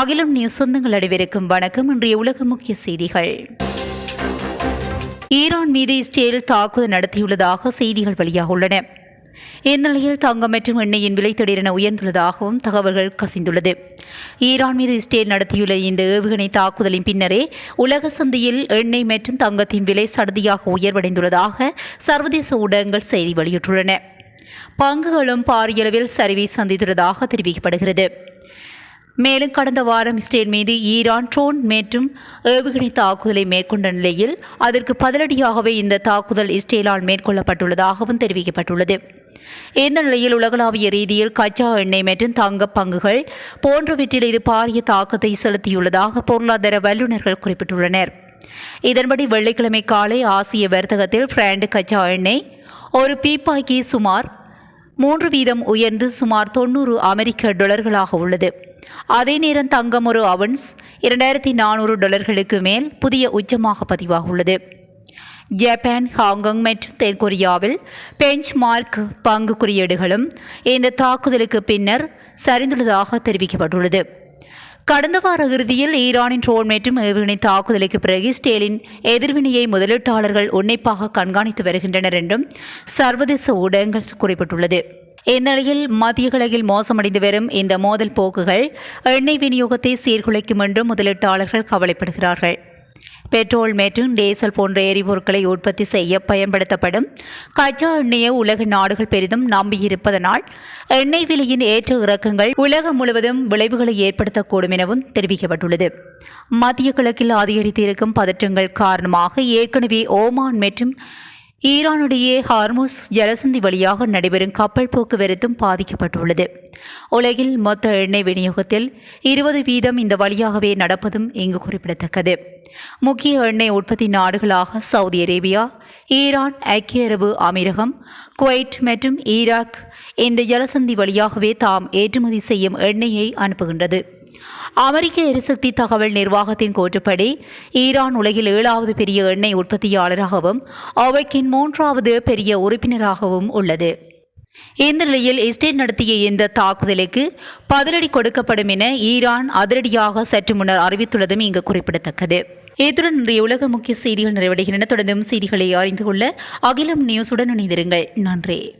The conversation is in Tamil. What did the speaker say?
அகிலம் நியூஸ் சொந்தங்கள் அடைவிருக்கும் வணக்கம். இன்றைய உலக முக்கிய செய்திகள். ஈரான் மீது இஸ்ரேல் தாக்குதல் நடத்தியுள்ளதாக செய்திகள் வெளியாக உள்ளன இந்நிலையில் தங்கம் மற்றும் எண்ணெயின் விலை திடீரென உயர்ந்துள்ளதாகவும் தகவல்கள் கசிந்துள்ளது. ஈரான் மீது இஸ்ரேல் நடத்தியுள்ள இந்த ஏவுகணை தாக்குதலின் பின்னரே உலக சந்தையில் எண்ணெய் மற்றும் தங்கத்தின் விலை சடுதியாக உயர்வடைந்துள்ளதாக சர்வதேச ஊடகங்கள் செய்தி வெளியிட்டுள்ளன. பங்குகளும் பாரியளவில் சரிவை சந்தித்துள்ளதாக தெரிவிக்கப்படுகிறது. மேலும் கடந்த வாரம் இஸ்ரேல் மீது ஈரான் ட்ரோன் மற்றும் ஏவுகணை தாக்குதலை மேற்கொண்ட நிலையில் அதற்கு பதிலடியாகவே இந்த தாக்குதல் இஸ்ரேலால் மேற்கொள்ளப்பட்டுள்ளதாகவும் தெரிவிக்கப்பட்டுள்ளது. இந்த நிலையில் உலகளாவிய ரீதியில் கச்சா எண்ணெய் மற்றும் தங்க பங்குகள் போன்றவற்றில் இது பாரிய தாக்கத்தை செலுத்தியுள்ளதாக பொருளாதார வல்லுநர்கள் குறிப்பிட்டுள்ளனர். இதன்படி வெள்ளிக்கிழமை காலை ஆசிய வர்த்தகத்தில் பிராண்ட் கச்சா எண்ணெய் ஒரு பீப்பாய்க்கு சுமார் மூன்று வீதம் உயர்ந்து சுமார் தொண்ணூறு அமெரிக்க டாலர்களாக உள்ளது. அதே நேரம் தங்கம் ஒரு அவன்ஸ் இரண்டாயிரத்தி நானூறு டாலர்களுக்கு மேல் புதிய உச்சமாக உள்ளது. ஜப்பான் ஹாங்காங் மற்றும் தென்கொரியாவில் பெஞ்ச் மார்க் பங்கு குறியீடுகளும் இந்த தாக்குதலுக்கு பின்னர் சரிந்துள்ளதாக தெரிவிக்கப்பட்டுள்ளது. கடந்த வார இறுதியில் ஈரானின் ட்ரோன் மற்றும் ஏவுகணை தாக்குதலுக்கு பிறகு ஸ்டேலின் எதிர்வினையை முதலீட்டாளர்கள் உன்னிப்பாக கண்காணித்து வருகின்றனர் என்றும் சர்வதேச ஊடகங்கள் குறிப்பிட்டுள்ளது. இந்நிலையில் மத்திய கிழக்கில் மோசமடைந்து வரும் இந்த மோதல் போக்குகள் எண்ணெய் விநியோகத்தை சீர்குலைக்கும் என்றும் முதலீட்டாளர்கள் கவலைப்படுகிறார்கள். பெட்ரோல் மற்றும் டீசல் போன்ற எரிபொருட்களை உற்பத்தி செய்ய பயன்படுத்தப்படும் கச்சா எண்ணெயை உலக நாடுகள் பெரிதும் நம்பியிருப்பதனால் எண்ணெய் விலையின் ஏற்ற இறக்கங்கள் உலகம் முழுவதும் விளைவுகளை ஏற்படுத்தக்கூடும் எனவும் தெரிவிக்கப்பட்டுள்ளது. மத்திய கிழக்கில் அதிகரித்திருக்கும் பதற்றங்கள் காரணமாக ஏற்கனவே ஓமான் மற்றும் ஈரானுடைய ஹார்மோஸ் ஜலசந்தி வழியாக நடைபெறும் கப்பல் போக்குவரத்தும் பாதிக்கப்பட்டுள்ளது. உலகில் மொத்த எண்ணெய் விநியோகத்தில் இருபது வீதம் இந்த வழியாகவே நடப்பதும் இங்கு குறிப்பிடத்தக்கது. முக்கிய எண்ணெய் உற்பத்தி நாடுகளாக சவுதி அரேபியா ஈரான் ஐக்கிய அரபு அமீரகம் குவைட் மற்றும் ஈராக் இந்த ஜலசந்தி வழியாகவே தாம் ஏற்றுமதி செய்யும் எண்ணெயை அனுப்புகின்றது. அமெரிக்க எரிசக்தி தகவல் நிர்வாகத்தின் கூற்றுப்படி ஈரான் உலகில் ஏழாவது பெரிய எண்ணெய் உற்பத்தியாளராகவும் அவைக்கின் மூன்றாவது பெரிய உறுப்பினராகவும் உள்ளது. இந்த நிலையில் இஸ்ரேல் நடத்திய இந்த தாக்குதலுக்கு பதிலடி கொடுக்கப்படும் என ஈரான் அதிரடியாக சற்று முன்னர் அறிவித்துள்ளதும் இங்கு குறிப்பிடத்தக்கது. இத்துடன் இன்றைய உலக முக்கிய செய்திகள் நிறைவடைகின்றன. தொடர்ந்தும் செய்திகளை அறிந்து கொள்ள அகிலம் நியூஸுடன் இணைந்திருங்கள். நன்றி.